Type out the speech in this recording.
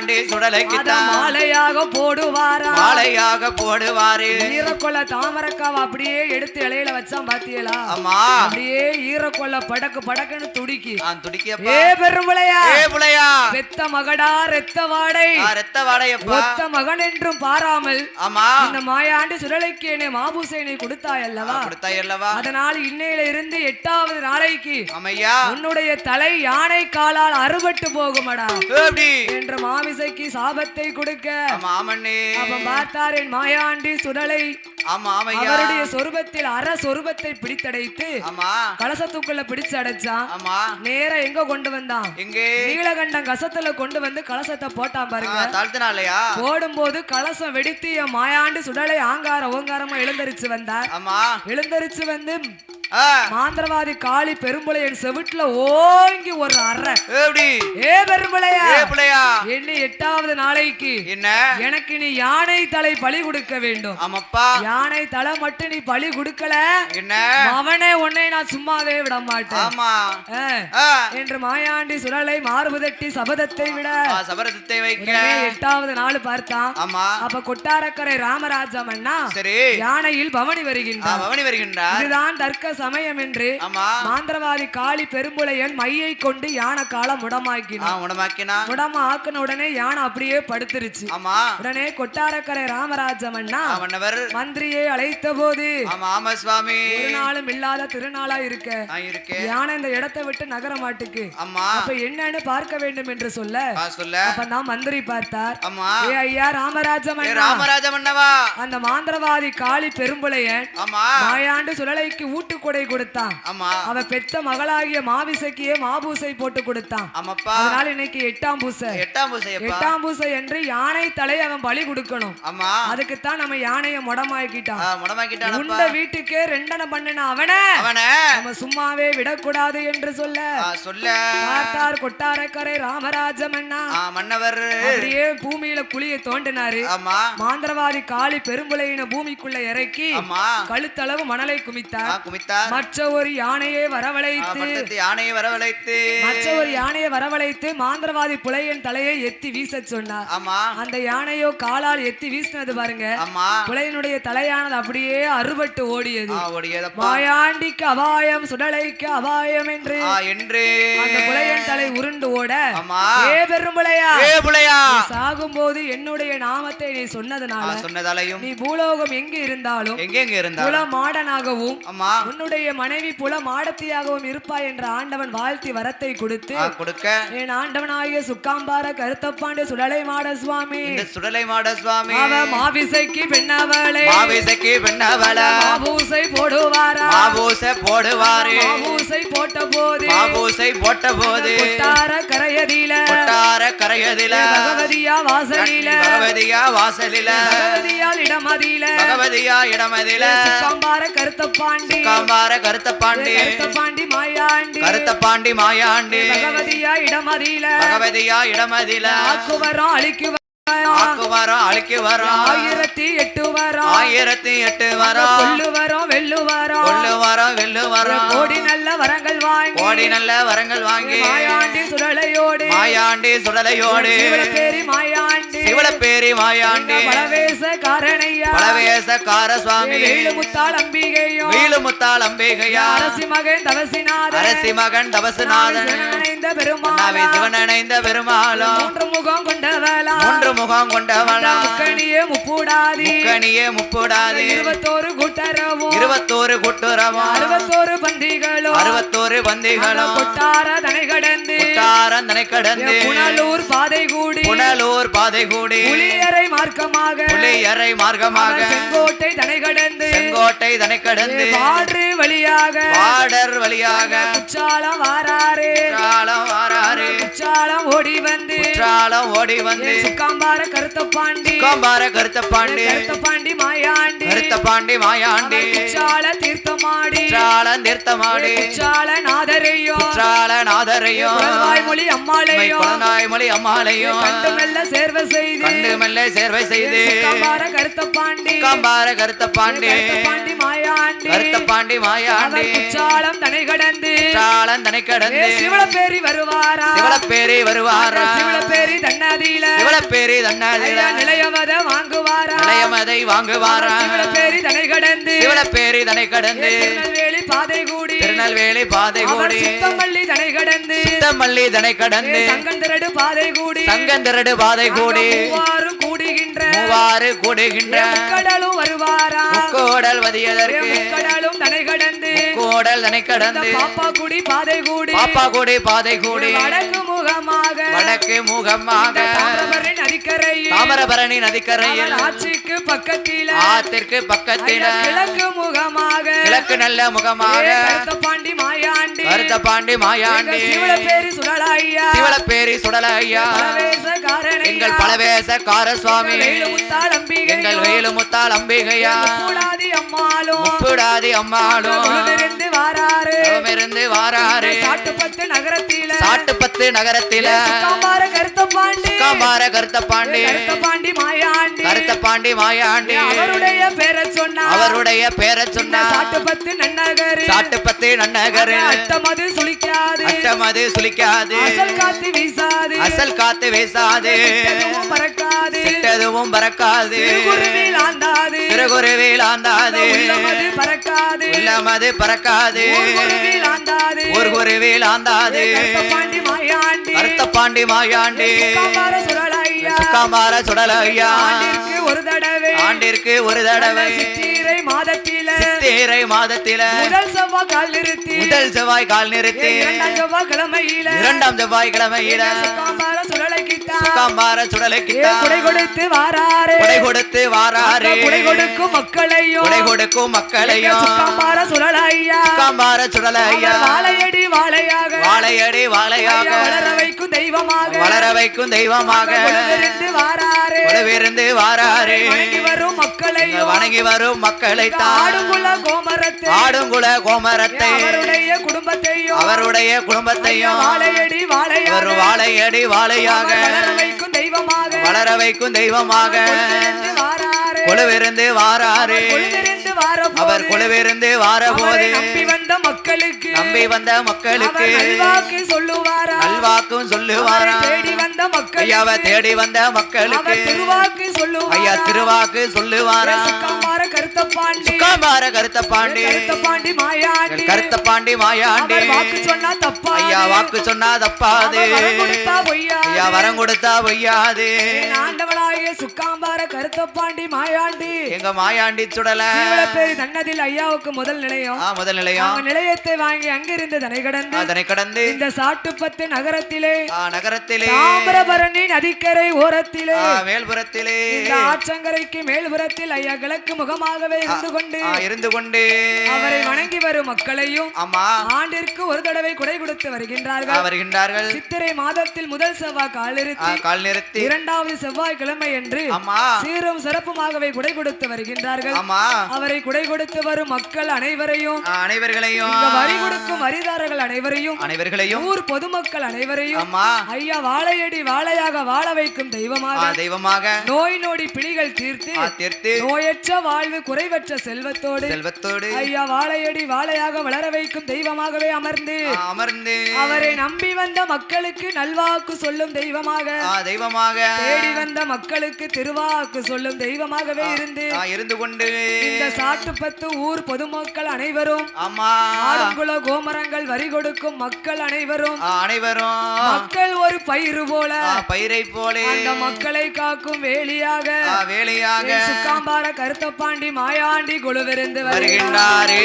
மாயாண்டி சுடலைக்கு மாலையாக போடுவாரா? மாலையாக போடுவாரு. ஈரக்கொள்ள தாமரக்காவை அப்படியே எடுத்து இலையில வச்சான் பாத்தியலா? ஆமா. அப்படியே ஈரக்கொள்ள படக்கு படக்குன்னு துடிக்கி. நான் துடிக்கப்பா ஏ பெரும்பளையா ஏ புலையா பெத்த மகடா ரெத்த வாடை. ரத்த வாடையப்பா. ஒத்த மகன் என்றும் பாராமல் ஆமா. இந்த மாயாண்டு சுடலைக்கு என்னை மாபூசேனை கொடுத்தாய் அல்லவா கொடுத்தாய் அல்லவா அதனால் இன்னையில இருந்து எட்டாவது நாளைக்கு ஆமையா உன்னுடைய தலை யானை காலால் அறுபட்டு போகுமடா. என்ற மாமிசைக்கு சாபத்தை கொடுக்க. அவன் மாயாண்டி சுடலை. அவருடைய சொருபத்தில் அற சொருபத்தை பிடித்தடைத்து கலசத்துக்குள்ள பிடிச்சு அடைச்சான். நேரா எங்க கொண்டு வந்தான்? நீலகண்டம் கசத்துல கொண்டு வந்து கலசத்தை போட்டான் பாருங்க. தாழ்த்தினாலயா? போடும்போது கலசம் வெடித்து என் மாயாண்டு சுடலை ஆங்கார ஓங்காரமா எழுந்தரிச்சு வந்தார். எழுந்தரிச்சு வந்து மாந்திரவாதி காளி பெரும்புளையன் செவிட்டுல ஓங்கி ஒரு அறை. எப்படி? ஏ பெரும்புளையா ஏ என்ன எட்டாவது நாளைக்கு என்ன? எனக்கு நீ யானை தலை பலி கொடுக்க வேண்டும். ஆமாப்பா. யானை தலை மட்டும் நீ பலி கொடுக்கல. என்ன? அவனே உன்னை நான் சும்மாவே விட மாட்டேன் ஆமா என்று மாயாண்டி சுடலை மார்புதட்டி சபதத்தை விட ஆ, சபரத்தை வைக்க. எட்டாவது நாள் பார்த்தான். ஆமா. அப்ப கொட்டாரக்கரை ராமராஜம் அண்ணா சரி. யானையில் பவனி ஆ, வருகின்றார் பவனி வருகின்றார். இதுதான் தர்க்க சமயம் என்று மாந்திரவாதி காளி பெரும்புலையன் மையை கொண்டு யானை காலை உடமாக்கினா முடமா ஆக்குன உடனே யானை அப்படியே படுத்துருச்சு. ஆமா. உடனே கொட்டாரக்கரை ராமராஜம் அண்ணா ஆ, மன்னவர் மந்திரியை அழைத்த போது நாளும் இல்லாத திருநாளா இருக்க. யானை இந்த இடத்தை விட்டு நகர மாட்டுக்கு. அப்ப என்னன்னு பார்க்க வேண்டும் என்று சொல்ல சொல்ல. அப்ப நான் மந்திரி பார்த்தார். ஆமா. ஏ ஐயா ராமராஜம் ஏ அண்ணா ராமராஜ மன்னவா அந்த மாந்திரவாதி காளி பெரும்புலையன் ஆமா. மாயாண்டு சுழலைக்கு ஊட்டுக்கொடை கொடுத்தான். ஆமா. அவ பெத்த மகளாகிய மாவிசைக்கே மாபூசை போட்டு கொடுத்தான். ஆமாப்பா. அதனால இன்னைக்கு எட்டாம் பூசை. எட்டாம் பூசையப்பா. எட்டாம் பூசை என்று யானை தலை அவன் பலி கொடுக்கணும். ஆமா. அதுக்குத்தான் நம்ம யானைய முடமாக்கிட்டான். ஆ, முடமாக்கிட்டானப்பா. உண்ட வீட்டுக்கே ரெண்டனை பண்ணின அவன? அவன. நம்ம சும்மாவே விடக்கூடாது என்று சொல்ல. சொல்ல. பார்த்தார் கொட்டாரக்கரை ராமராஜம் அண்ணா ஆ, மன்னவர். அப்படியே பூமியில குழிய தோண்டினாரு. ஆமா. மாந்திரவாதி காளி பெரும்புலையின பூமிக்குள்ள இறக்கி கழுத்தளவு மணலை குமித்தார். குமித்தார். மற்ற ஒரு யானையை வரவழைத்து யானையை வரவழைத்து. மற்ற ஒரு யானையை வரவழைத்து மாந்திரவாதி புலையன் தலையை எத்தி வீசச் சொன்னார். ஆமா. அந்த யானையோ காலால் எத்தி வீசினது பாருங்க. ஆமா. புலையனுடைய தலையானது அப்படியே அறுபட்டு ஓடியது. மாயாண்டிக்கு அபாயம் சுடலைக்கு அபாயம் என்று என்று. அந்த புலையன் தலை உருண்டு ஓட ஏ பெரும்புலையா ஏ புலையா. சாகும் போது என்னுடைய நாமத்தை நீ சொன்னதுனால சொன்னதாலையும். நீ பூலோகம் எங்கு இருந்தாலும் எங்க எங்க இருந்தா புல மாடனாகவும் ஆமா. உன்னுடைய மனைவி புல மாடத்தியாகவும் இருப்பாய் என்ற ஆண்டவன் வாழ்த்தி வரத்தை கொடுத்து கொடுக்க. என் ஆண்டவனாகிய சுக்காம்பார கருத்தப்பாண்டு சுடலை மாட சுவாமி. சுடலை மாட சுவாமி. அவ மாவிசைக்கு பெண்ணவளை மாவிசைக்கு பெண்ணவள மாபூசை போடுவாரா. மாபூச போடுவாரு. மாபூசை போட்ட போது மாபூசை போட்ட போது கொட்டார கரையதில. கொட்டார கரையதில. பகவதியா வாசலில. பகவதியா வாசலில. பகவதியால் இடமதியில பகவதியா இடமதில. சுக்காம்பார கருத்தப்பாண்டி. காம்பார கருத்த பாண்டி கருத்தப்பாண்டி மாயாண்டி. கருத்த பாண்டி மாயாண்டி. பகவதியா இடமதியில பகவதியா இடமதில. ஆக்குவரம் அழிக்குவரம் ஆக்கு வரோம் அழிக்கு வரோம் ஆயிரத்தி எட்டு வரம் ஆயிரத்தி எட்டு வரோம் கொள்ளு வரம் வெள்ளு வரம் கொள்ளு வரோம் வெள்ளு வரோம் கோடி நல்ல வரங்கள் வாங்கி கோடி நல்ல வரங்கள் வாங்கி மாயாண்டி சுடலையோடு மாயாண்டி சுடலையோடு பேரி மாயாண்டி. சிவலப்பேரி மாயாண்டி. பலவேச காரணையா பலவேசக்கார சுவாமி வேலு முத்தாள் அம்பிகையும் வீலுமுத்தாள் அம்பிகையா அரசி மகன் தவசிநாத அரசி மகன் பெருமாள். சிவனணைந்த பெருமாளும் மூன்று முகம் கொண்டவளா. மூன்று முகம் முக்கணியே முப்பூடாதி. முக்கணியே முப்புடாது. இருபத்தோரு கூட்டரவும். இருபத்தோரு அறுபத்தோரு பந்திகளும். அறுபத்தோரு பந்திகளும். கொட்டார தனை கடந்து குட்டாரந்தனை கடந்து புனலூர் பாதை கூடி புனலூர் பாதை கூடி புளியரை மார்க்கமாக. புலியரை மார்க்கமாக. செங்கோட்டை தனை கடந்து செங்கோட்டை தனை கடந்து பாடு வழியாக. பாடர் வழியாக. குச்சாலம் வாராரே. குற்றாலம் வாராரு. குச்சாலம் ஓடி வந்து குற்றாலம் ஓடி வந்து சுக்காம்பார கருத்த பாண்டி காம்பார கருத்த பாண்டி கருத்த பாண்டி மாயாண்டி கருத்த பாண்டி மாயாண்டி குச்சால தீர்த்தமாடி குற்றாலம் தீர்த்தமாடி குச்சால நாதரையும் குற்றால நாதரையும் மொழி அம்மாளையும் குழந்தாய் மொழி அம்மாளையும் கண்டு மெல்ல சேர்வ செய்து கண்டு மெல்ல சேர்வை செய்து சுக்காம்பார கருத்த பாண்டி காம்பார கருத்த பாண்டி பாண்டி மாயாண்டி கருத்த பாண்டி மாயாண்டி குச்சாலம் தனை கடந்து குற்றாலம் தனை கடந்து சிவளப்பேரி வருவாரா? சிவலப்பேரி வருவாரா? சிவளப்பேரி தன்னதியில ஐயா நிலையமத வாங்குவாரா? நிலையமதை வாங்குவாரா? சிவலப்பேரி தனை கடந்து சிவலப்பேரி தனை கடந்து திருநெல்வேலி பாதை கூடி திருநெல்வேலி பாதை கூடி சுத்தமல்லி தனை கடந்து சித்தமல்லி தனை கடந்து சங்கந்தரடு பாதை கூடி சங்கந்திரடு பாதை கூடி கூடுகின்ற மூவாறு கூடுகின்ற கடலும் வருவாரா முக்கோடல் வதியதற்கு கடலும் தனை கடந்து கோடல் தனை கடந்து பாப்பா குடி பாதை கூடி பாப்பா கூடி பாதை கூடி வடக்கு முகமாக வடக்கு முகமாக நதிக்கரையில் தாமிரபரணி நதிக்கரையில் ஆட்சிக்கு பக்கத்தில ஆத்திற்கு பக்கத்தில கிழக்கு முகமாக கிழக்கு நல்ல முகமாக பாண்டி மாயாண்டி கருத்த பாண்டி மாயாண்டி சிவள பேரு சுடலாய்யா சிவலப்பேரி சுடல ஐயா பரவேசக்காரனையா. எங்கள் பலவேச காரசுவாமி அம்பிகையோ. எங்கள் வேலுமுத்தால் அம்பிகையா. கூடாதி அம்மாளும் முப்புடாதி அம்மாளும் வாராரு இருந்து வாராரு சாட்டுப்பத்து நகரத்தில. சாட்டுப்பத்து நகரத்தில. சுக்காம்பார கருத்த பாண்டி காம்பார கருத்த பாண்டி கருத்த பாண்டி மாயாண்டி. கருத்த பாண்டி மாயாண்டி அவருடைய பேரை சொன்னா. அவருடைய பேரை சொன்னா. சாட்டுப்பத்து நன்னகரு. சாட்டுப்பத்து நன்னகரு. அட்டமது சுளிக்காது அட்டமது சுளிக்காது அசல் காத்து வீசாது. அசல் காத்து வீசாது. எதுவும் பறக்காது. சிட்டதுவும் பறக்காது. ஆந்தாது உள்ளமது பறக்காது. உள்ளமது பறக்காது. ஆண்டாது. ஒரு குருவில் ஆந்தாது பாண்டி மாயாண்டி. கருத்த பாண்டி மாயாண்டி சுடலையா சுக்காமார சுடல ஐயா ஆண்டிற்கு ஒரு தடவை. ஆண்டிற்கு ஒரு தடவை. சித்திரை மாதத்தில. சித்திரை மாதத்தில. முதல் செவ்வாய் கால் நிறுத்தி. முதல் செவ்வாய் கால் நிறுத்தி. இரண்டாம் செவ்வாய் கிழமையில. இரண்டாம் செவ்வாய் கிழமையில. சுக்காம்பார சுக்காம்பார சுடலுக்கு குடை கொடுத்து வாராரு. கொடை கொடுத்து வாராரு. குடை கொடுக்கும் மக்களையும். கொடை கொடுக்கும் மக்களையும். சுக்காம்பார சுடலையா சுக்காம்பார சுடல ஐயா வாழையடி வாழையாக. வாழையடி வாழையாக. வளர வைக்கும் தெய்வமாக. வளர வைக்கும் தெய்வமாக. வாராரு. வாராரு. வணங்கி வரும் மக்களையும் வணங்கி வரும் மக்களை தான். ஆடுங்குள்ள கோமரத்தை ஆடுங்குல கோமரத்தை. அவருடைய குடும்பத்தையும் அவருடைய குடும்பத்தையும் வாழையடி வாழையாக. ஒரு வாழையடி வாழையாக. வளர வைக்கும் தெய்வமாக. வளர வைக்கும் தெய்வமாக. கொழுவிருந்து வாராரு. அவர் கொழுவிருந்து வாரபோது நம்பி வந்த மக்களுக்கு நம்பி வந்த மக்களுக்கு நல்வாக்கு சொல்லுவாரா? நல்வாக்கும் சொல்லுவாரா? தேடி வந்த மக்கள் ஐயாவை தேடி வந்த மக்களுக்கு திருவாக்கு சொல்லுவாரா? ஐயா திருவாக்கு சொல்லுவாரா? கருத்த பாண்டி சுக்காமார கருத்த பாண்டி கருத்த பாண்டி மாயாண்டி. கருத்த பாண்டி மாயாண்டி. அவர் வாக்கு சொன்னா தப்பா ஐயா வாக்கு சொன்னா தப்பாது. கொடுத்தா பொய்யா ஐயா வரம் கொடுத்தா பொய்யாது. என் ஆண்டவளாகிய சுக்காம்பார கருத்த பாண்டி மாயாண்டி. எங்க மாயாண்டி சுடல. பேரு தன்னதில் ஐயாவுக்கு முதல் நிலையம். முதல் நிலையம். நிலையத்தை வாங்கி அங்கிருந்து தனை கடந்து அதனை கடந்து இந்த சாட்டுப்பத்து நகரத்திலே நகரத்திலே. தாமிரபரணி நதிக்கரை ஓரத்திலே மேல்புறத்திலே. இந்த ஆற்றங்கரைக்கு மேல்புறத்தில் ஐயா கிழக்கு முகமாகவே இருந்து கொண்டு இருந்து கொண்டு. அவரை வணங்கி வரும் மக்களையும் ஆமா. ஆண்டிற்கு ஒரு தடவை குடை கொடுத்து வருகின்றார்கள். வருகின்றார்கள். சித்திரை மாதத்தில் முதல் செவ்வாய் ஆ, காலிருத்தி கால் நிறுத்தி. இரண்டாவது செவ்வாய்க்கிழமை என்று ஆமா. சீரும் சிறப்புமாகவே குடை கொடுத்து வருகின்றார்கள். ஆமா. அவரை குடை கொடுத்து வரும் மக்கள் அனைவரையும் அனைவர்களையும். வரி கொடுக்கும் வரிதாரர்கள் அனைவரையும் அனைவர்களையும். ஊர் பொதுமக்கள் அனைவரையும் ஆமா. ஐயா வாழையடி வாழையாக வாழ வைக்கும் தெய்வமாக தெய்வமாக. நோய் நொடி பிணிகள் தீர்த்து தீர்த்து. நோயற்ற வாழ்வு குறைவற்ற செல்வத்தோடு செல்வத்தோடு ஐயா வாழையடி வாழையாக வளர வைக்கும் தெய்வமாகவே அமர்ந்து அமர்ந்து அவரை நம்பி வந்த மக்களுக்கு நல்வாக்கு சொல்லும் தெய்வமாக தெய்வமாக தேடி வந்த மக்களுக்கு திருவாக்கு சொல்லும் தெய்வமாகவே இருந்து இருந்து கொண்டு இந்த சாட்டுப்பத்து ஊர் பொதுமக்கள் அனைவரும் ஆடுங்குள கோமரங்கள் வரி கொடுக்கும் மக்கள் அனைவரும் அனைவரும் மக்கள் ஒரு பயிறு போல பயிரை போலே அந்த மக்களை காக்கும் வேலியாக வேலையாக சுக்காம்பார கருத்தப்பாண்டி மாயாண்டி குழுவிருந்து வருகின்றாரே.